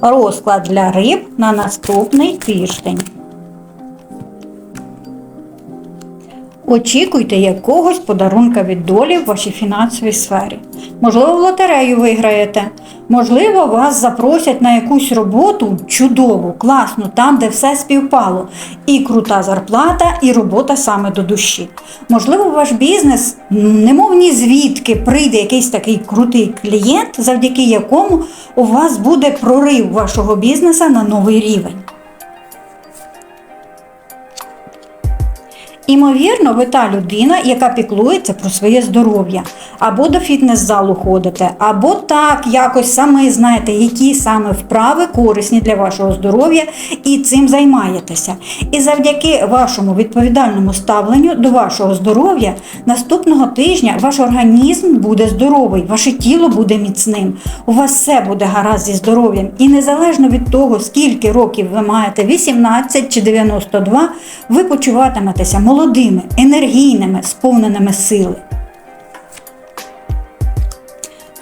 Розклад для риб на наступний тиждень. Очікуйте якогось подарунка від долі в вашій фінансовій сфері. Можливо, в лотерею виграєте. Можливо, вас запросять на якусь роботу чудову, класну, там, де все співпало. І крута зарплата, і робота саме до душі. Можливо, ваш бізнес, немов ні звідки прийде якийсь такий крутий клієнт, завдяки якому у вас буде прорив вашого бізнесу на новий рівень. Імовірно, ви та людина, яка піклується про своє здоров'я, або до фітнес-залу ходите, або так якось саме знаєте, які саме вправи корисні для вашого здоров'я, і цим займаєтеся. І завдяки вашому відповідальному ставленню до вашого здоров'я наступного тижня ваш організм буде здоровий, ваше тіло буде міцним, у вас все буде гаразд зі здоров'ям. І незалежно від того, скільки років ви маєте, 18 чи 92, ви почуватиметеся молодими, енергійними, сповненими сили.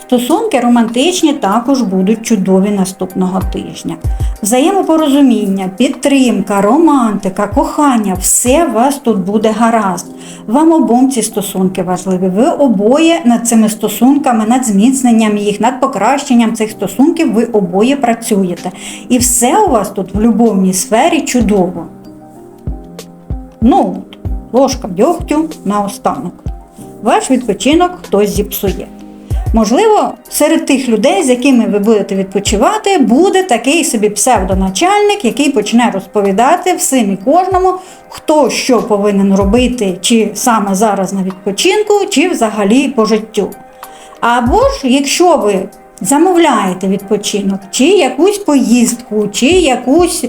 Стосунки романтичні також будуть чудові наступного тижня. Взаємопорозуміння, підтримка, романтика, кохання все у вас тут буде гаразд. Вам обом ці стосунки важливі. Ви обоє над цими стосунками, над зміцненням їх, над покращенням цих стосунків ви обоє працюєте. І все у вас тут в любовній сфері чудово. Ну, ложка дьогтю наостанок. Ваш відпочинок хтось зіпсує. Можливо, серед тих людей, з якими ви будете відпочивати, буде такий собі псевдоначальник, який почне розповідати всім і кожному, хто що повинен робити, чи саме зараз на відпочинку, чи взагалі по життю. Або ж, якщо ви замовляєте відпочинок, чи якусь поїздку, чи якусь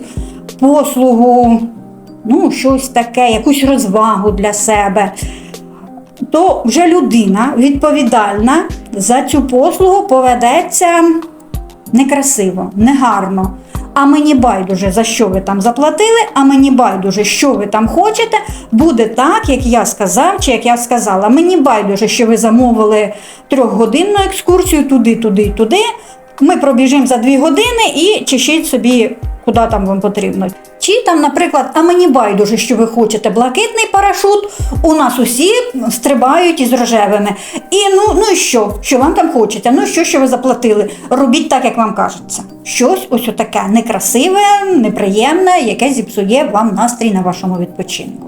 послугу, ну, щось таке, якусь розвагу для себе, то вже людина відповідальна за цю послугу поведеться некрасиво, негарно. А мені байдуже, за що ви там заплатили, а мені байдуже, що ви там хочете, буде так, як я сказав, чи як я сказала. Мені байдуже, що ви замовили трьохгодинну екскурсію туди, туди, туди. Ми пробіжимо за дві години і чешіть собі, куди там вам потрібно. Чи там, наприклад, а мені байдуже, що ви хочете блакитний парашут, у нас усі стрибають із рожевими. І ну, ну і що? Що вам там хочете? Ну що, що ви заплатили? Робіть так, як вам кажеться. Щось ось таке некрасиве, неприємне, яке зіпсує вам настрій на вашому відпочинку.